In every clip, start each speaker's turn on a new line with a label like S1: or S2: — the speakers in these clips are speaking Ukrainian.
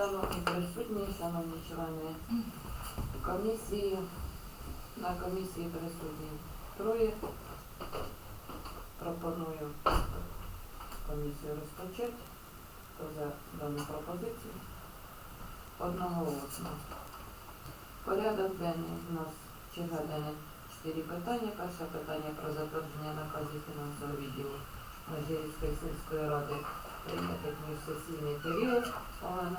S1: Шановні присутні, шановні члени комісії, на комісії присутні троє. Пропоную комісію розпочати. Хто за дану пропозицію? Одноголосно. Порядок денний у нас черга денна чотири питання. Перше питання про затвердження наказів фінансового відділу Межирівської сільської ради прийняти міжсесійний період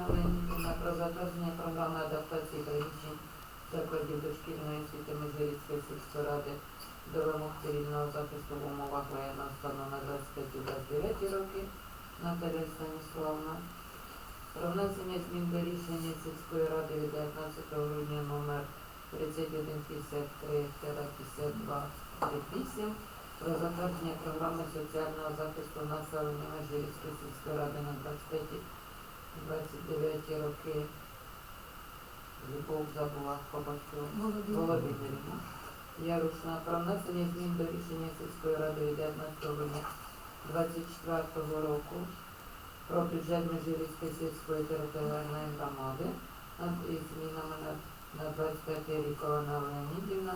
S1: Леонідівна про затвердження програми адаптації приміщень закладів дошкільної освіти Межирівської сільської ради до вимог цивільного захисту в умовах воєнного стану на 25-29 роки Наталія Станіславна. Про внесення змін до рішення сільської ради від 19 грудня номер 3153-52-8 про затвердження програми соціального захисту населення Межирівської сільської ради на 25-29 роки. Любов забула по. Володимирівна. Ярушна про внесення змін до рішення сільської ради від 19 грудня 24 року про бюджет Межирівської сільської територіальної громади над змінами на, на 25 рік Олена Леонідівна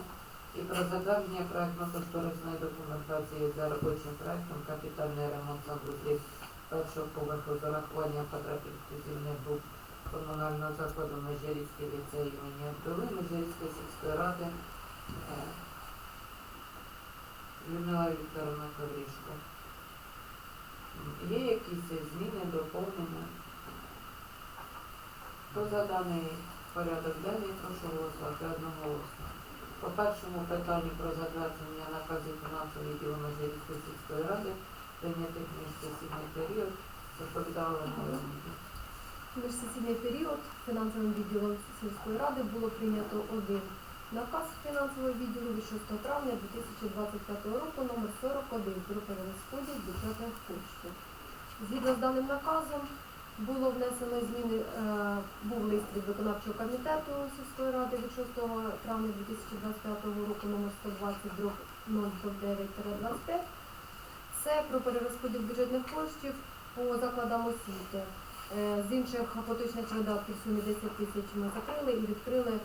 S1: і про затвердження проектно-кошторисної документації за робочим проектом капітальний ремонт санвузлів першого поверху з урахуванням потреб інклюзивних груп комунального закладу Межирівський ліцей імені Абдули Межирівської сільської ради е, Людмила Вікторовна Коврішко. Є якісь зміни, доповнення? Хто за даний порядок денний, прошу голосувати одноголосно. По першому питанню про затвердження наказів фінансового відділу Межирівської сільської ради прийнятих міжсесійний період доповідала
S2: Міжсесійний період фінансовим відділом сільської ради було прийнято один наказ фінансового відділу від 6 травня 2025 року номер 41 про перерозподіл бюджетних коштів. Згідно з даним наказом було внесено зміни, е, був лист від виконавчого комітету сільської ради від 6 травня 2025 року номер 120 дроб 009 Це про перерозподіл бюджетних коштів по закладам освіти. Е, З інших поточних видатків в сумі 10 тисяч ми закрили і відкрили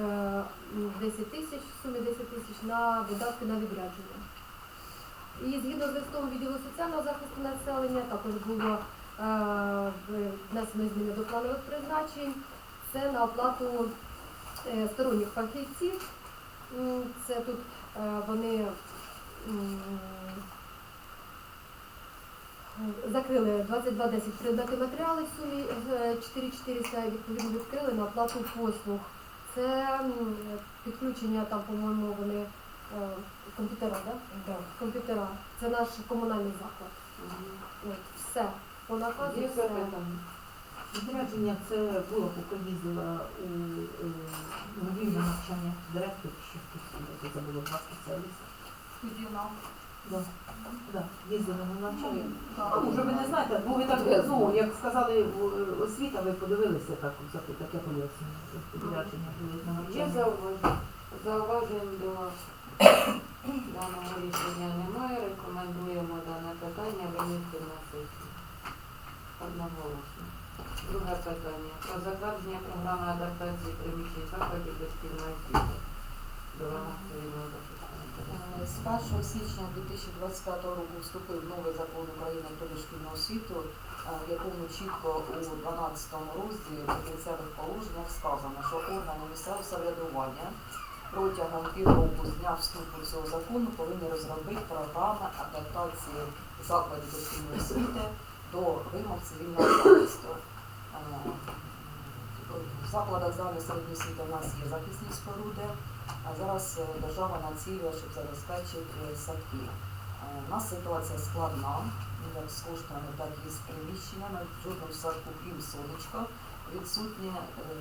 S2: е, 10 тисяч, в сумі 10 тисяч на видатки на відрядження. І згідно з листом відділу соціального захисту населення також було е, внесено зміни до планових призначень. Це на оплату е, сторонніх фахівців. Це тут е, вони Закрили 2210 придбати матеріали в сумі е, 4400, відповідно відкрили на оплату послуг. Це підключення там, по-моєму, вони е, комп'ютера, да? Комп'ютера. Це наш комунальний заклад. От, все. По наказу
S1: Є
S2: все.
S1: запитання?
S3: Відрядження це було, поки їздила у е, на навчання директор, що тут це було два спеціалісти. Да. Да, їздили на навчання. А може ви не знаєте, бо ви так, ну, як сказали в- освіта, ви подивилися так, таке, таке пояснення. Відрядження були на
S1: Є
S3: навчання.
S1: зауваження? Зауважень до даного рішення немає. Рекомендуємо дане питання винести на сесію. Одноголосно. Друге питання. Про затвердження програми адаптації приміщень закладів дошкільної освіти. До вимог цивільного
S4: З 1 січня 2025 року вступив новий закон України про дошкільну освіту, е, в якому чітко у 12 розділі прикінцевих положеннях сказано, що органи місцевого самоврядування протягом півроку з дня вступу цього закону повинні розробити програми адаптації закладів дошкільної освіти до вимог цивільного захисту. Е, В закладах загальної середньої освіти у нас є захисні споруди. А зараз е, держава націлює, щоб забезпечити садки. Е, У нас ситуація складна, як з коштами, так і з приміщеннями. В жодному садку, крім сонечка, відсутні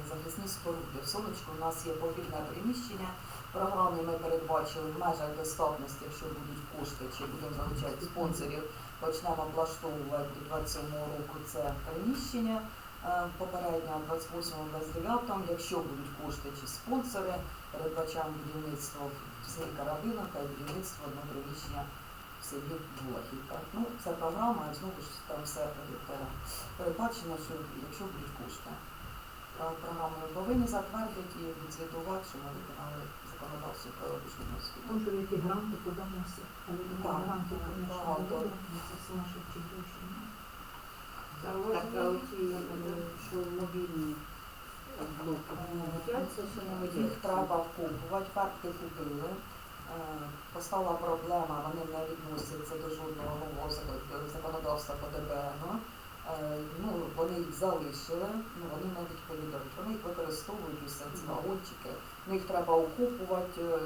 S4: захисні споруди. В сонечку у нас є повільне приміщення. Програми ми передбачили в межах достатності, якщо будуть кошти, чи будемо залучати спонсорів, почнемо облаштовувати до 27 року це приміщення. Е, Попередньо 28-29, якщо будуть кошти чи спонсори, передбачаємо будівництво в селі Карабиновка і будівництво одного приміщення в селі Булахівка. Ну, це програма, і знову ж там все передбачено, що якщо будуть кошти. про- програмою повинні затвердити і відзвітувати, що ми виконали про освіту.
S3: Може, які гранти подамо, але немає звісно,
S4: багато.
S3: не. Це все наше гроші.
S5: Так, а оці, е, що мобільні блоки, це що не
S4: Їх треба вкупувати, картки купили. Е, Постала проблема, вони не відносяться до жодного законодавства по ДБН. Е, Ну, вони їх залишили, ну вони не відповідають. Вони їх використовують усе ці вагончики. Ну їх треба окупувати, е,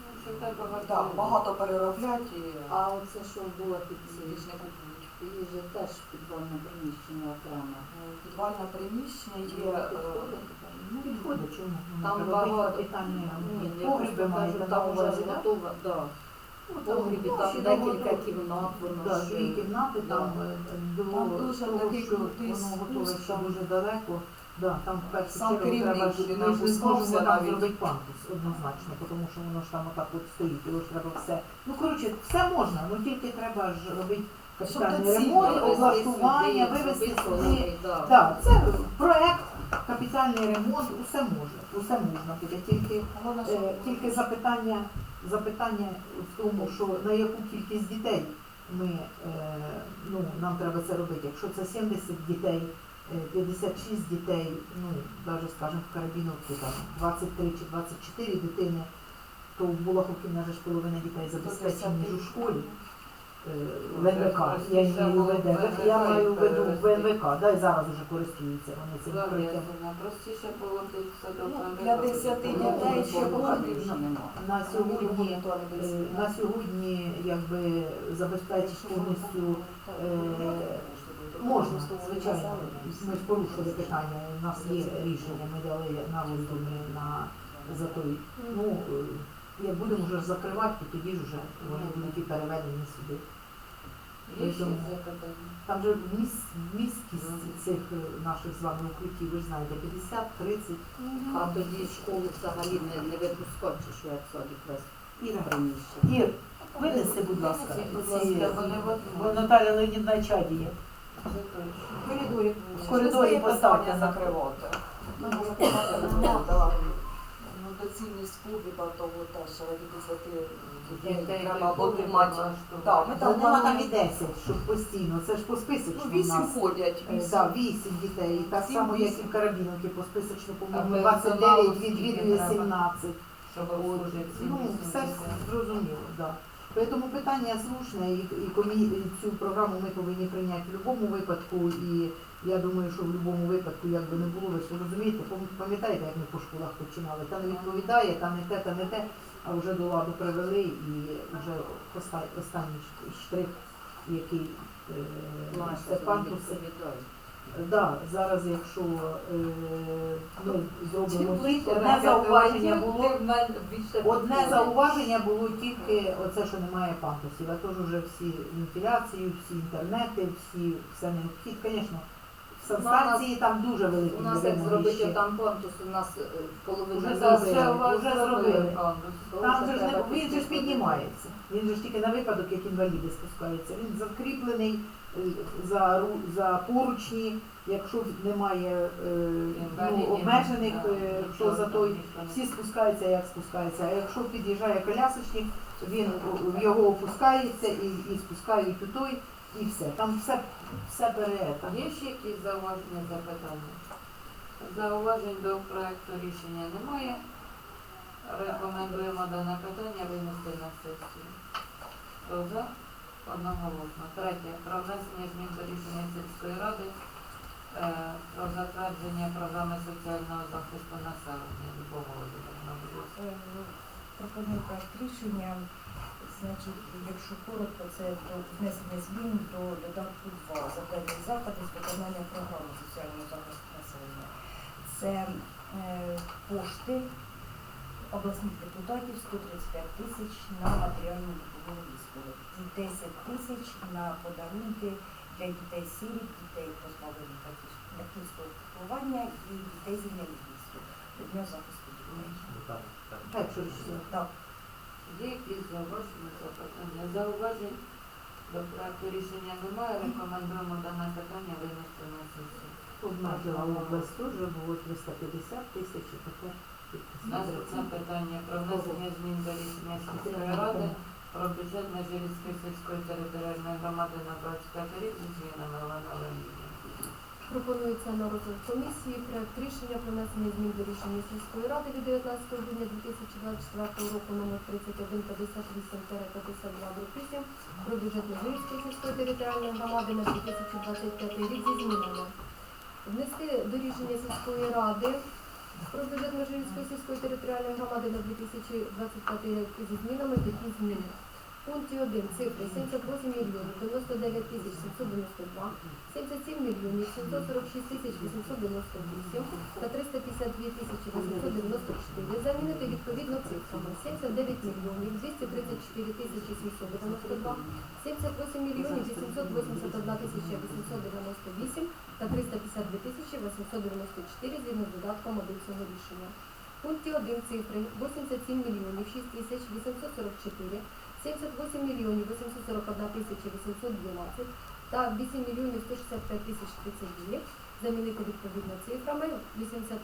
S1: Ну, що так багато.
S4: да, багато переробляти
S5: А оце що було під
S4: більш не купують.
S5: Її же теж підвальне приміщення окремо.
S4: Е, Підвальне приміщення є.
S3: Ну, підходить?
S5: Там багато-
S3: капітальні
S5: Ні,
S3: ремонти.
S5: я
S3: Погреби
S5: просто
S3: маєте
S5: кажу, там вже готова, да. Погрібі,
S3: ну,
S5: там декілька кімнат, воно ж,
S3: дві кімнати, там е, до
S4: дуже
S3: того, що воно готове ще
S4: там.
S3: дуже далеко. Да, там в першу
S4: Сам
S3: чергу
S4: керівник
S3: треба ж не
S4: напускався
S3: зможемо там
S4: навіть.
S3: зробити пандус однозначно, тому що воно ж там отак от стоїть, його ж треба все. Ну коротше, все можна, ну тільки треба ж робити капітальний ремонт, облаштування, вивезти сюди. Так, це проект, капітальний ремонт, усе може, усе можна буде, тільки Е, Тільки запитання, запитання в тому, що на яку кількість дітей ми, е, ну, нам треба це робити. Якщо це 70 дітей, е, 56 дітей, ну, навіть, скажімо, в Карабіновці там 23 чи 24 дитини, то в Булаховці ж половина дітей забезпечені у школі. В НВК, я не маю в ВД, я маю в виду в да, і зараз вже користуються вони цим укриттям.
S1: Простіше було.
S4: Ну, для 10
S3: Ну,
S4: дітей ще було.
S3: На сьогодні Е. На сьогодні якби забезпечити повністю е, можна, звичайно. Ми ж порушили питання, у нас є рішення, ми дали на роздуми на за той. Ну, е, як будемо вже закривати, то тоді ж вже вони будуть і переведені сюди.
S1: Є?
S3: Там же вміст, вмісткість цих е, наших з вами укриттів, ви ж знаєте, 50, 30.
S5: А тоді школу взагалі не, не випускати, чи що як садик
S3: Іра,
S5: приміщення.
S3: Ір, винеси, будь ласка, ці, бо Наталя Леонідна чаді є. В коридорі. В коридорі поставте на
S4: закривати. Ну, закривати не треба, да. Ну, того теж раді 10 дітей
S1: Дітей
S4: треба
S1: культури мати.
S4: Да, ми там
S3: нема там і 10, щоб постійно. Це ж по списочку
S4: Ну,
S3: в
S4: вісім
S3: нас.
S4: ходять.
S3: Е. Да, 8 дітей. Так само, як і
S4: вісім.
S3: в Карабіновці, по списочку, по-моєму,
S1: А
S3: 29
S1: персоналу
S3: відвідує
S1: треба?
S3: 17.
S1: Щоб обслужити
S3: ну, все
S1: 70.
S3: зрозуміло, так. Да. Тому питання слушне, і, і, цю програму ми повинні прийняти в будь-якому випадку. І я думаю, що в будь-якому випадку, як би не було, ви ж розумієте, пам'ятаєте, як ми по школах починали. Та не відповідає, та не те, та не те, а вже до ладу привели і вже останній штрих, який е, це пандуси. Да, зараз, якщо е, ми зробимо
S4: Чим
S3: одне зауваження було. Одне зауваження було тільки оце, що немає пандусів, а то ж вже всі вентиляції, всі інтернети, всі все необхідне. Звісно, санстанції там дуже великі
S5: У нас як зробити там конкурс, у нас е, половина
S3: вже
S1: зробили.
S3: Там же ж не він же ж піднімається. Він же ж тільки на випадок, як інваліди спускаються. Він закріплений е, за за поручні. Якщо немає е, ну, обмежених, хто за той, всі спускаються, як спускаються. А якщо під'їжджає колясочник, він його опускається і, і спускають у той, і все. Там все, все бере.
S1: Є ще якісь зауваження, запитання? Зауважень до проекту рішення немає. Рекомендуємо дане питання винести на сесію. За? Одноголосно. Третє. Про внесення змін до рішення сільської ради е, про затвердження програми соціального захисту населення.
S6: Е, Пропоную проект рішення, значить, якщо коротко, це про внесення змін до додатку 2 затвердження заходи з виконання програми соціального захисту населення. Це е, кошти обласних депутатів 135 тисяч на матеріальну допомогу військових і 10 тисяч на подарунки для дітей сиріт, дітей позбавлених батьків- батьківського піклування і дітей з інвалідністю до Дня захисту дітей.
S3: Так, що ж,
S6: Так.
S1: Є якісь зауваження, запитання? Зауважень до проекту рішення немає. Рекомендуємо дане питання винести на сесію.
S3: хто Обмежила область теж було 350 тисяч, і тепер
S1: Наступне питання про внесення змін до рішення сільської ради про бюджет Межирівської сільської територіальної громади на 25 рік зі змінами Олена Леонідівна.
S2: Пропонується на розгляд комісії проект рішення про внесення змін до рішення сільської ради від 19 грудня 2024 року номер 3158-52 про бюджет Межирівської сільської територіальної громади на 2025 рік зі змінами. Внести до рішення сільської ради про бюджет Межирівської сільської територіальної громади на 2025 рік зі змінами такі зміни. Пункті 1 цифри 78 мільйонів 99 тисяч 792, 77 мільйонів 746 тисяч 898 та 352 тисячі 894 замінити відповідно цифрами 79 мільйонів 234 тисячі 792, 78 мільйонів 881 тисяча 898 та 352 тисячі 894 згідно з додатком один цього рішення. В пункті 1 цифри 87 мільйонів 6 тисяч 844, 78 мільйонів 841 тисяча 812 та 8 мільйонів 165 тисяч 32 замінити відповідно цифрами 80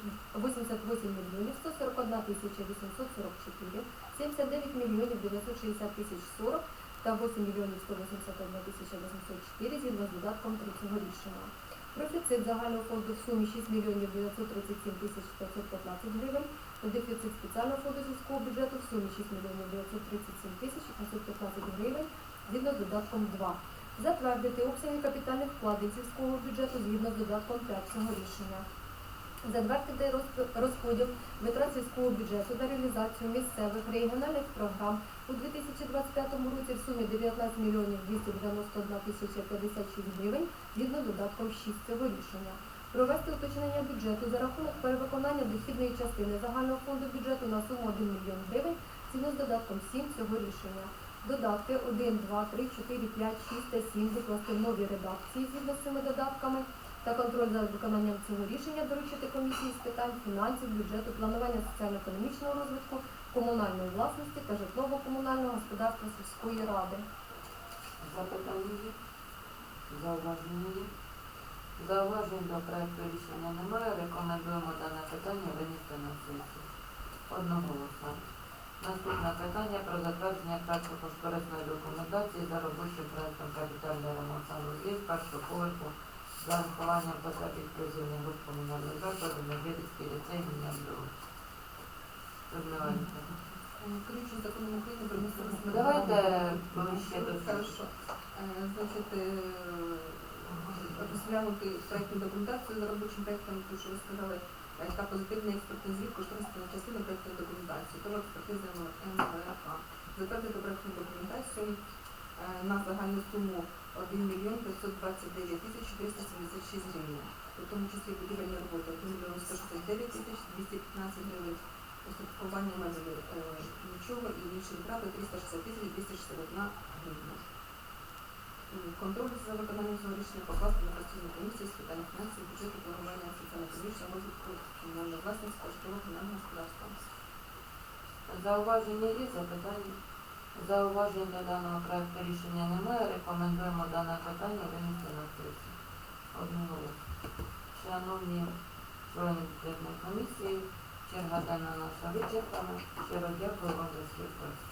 S2: 88 мільйонів 141 тисяча 844, 79 мільйонів 960 тисяч 40 та 8 мільйонів 181 тисяча 804 згідно з додатком третього рішення. Профіцит загального фонду в сумі 6 мільйонів 937 тисяч 515 гривень, дефіцит спеціального фонду сільського бюджету в сумі 6 мільйонів 937 тисяч 515 гривень згідно з додатком 2. Затвердити обсяги капітальних вкладень сільського бюджету згідно з додатком 5 цього рішення. Затвердити розп- розподіл витрат сільського бюджету на реалізацію місцевих регіональних програм у 2025 році в сумі 19 мільйонів 291 тисяча 56 гривень згідно додатком 6 цього рішення. Провести уточнення бюджету за рахунок перевиконання дохідної частини загального фонду бюджету на суму 1 мільйон гривень згідно з додатком 7 цього рішення. Додатки 1, 2, 3, 4, 5, 6 та 7 викласти в новій редакції згідно з цими додатками та контроль за виконанням цього рішення доручити комісії з питань фінансів, бюджету, планування соціально-економічного розвитку, комунальної власності та житлово-комунального господарства сільської ради.
S1: Запитання є? Зауваження є? Зауважень до проекту рішення немає. Рекомендуємо дане питання винести на сесію. Одноголосно. Наступне питання про затвердження проекту кошторисної документації за робочим проектом капітальний ремонт санвузлів першого поверху з зарахуванням потреб інклюзивних груп комунальних закладів на Вірицький ліцей імені Абдулова. Людмила Вікторівна.
S7: Керуючим законом України про місцеве.
S1: Давайте до
S7: Хорошо. Е, Значить, е, розглянути проєктну документацію за робочим проєктом, тому що ви сказали, е, та позитивний експертний звіт кошторисної частини проєктної документації, то експертиза МВРК. Затвердити проєктну документацію е, на загальну суму 1 мільйон 529 тисяч 476 гривень. У тому числі будівельні роботи 1 мільйон 169 тисяч 215 гривень, устаткування мебелі е, нічого і інші витрати 360 тисяч 261 гривня. Контроль за виконанням цього рішення покласти на постійну комісію з питань фінансів, бюджету, планування соціально-економічного розвитку комунальної власності та житлово-комунального господарства.
S1: Зауваження є, запитання? Зауважень до даного проекту рішення немає. Рекомендуємо дане питання винести на сесію. Одноголосно. Шановні члени бюджетної комісії, черга дана наша вичерпана. Щиро дякую вам за співпрацю.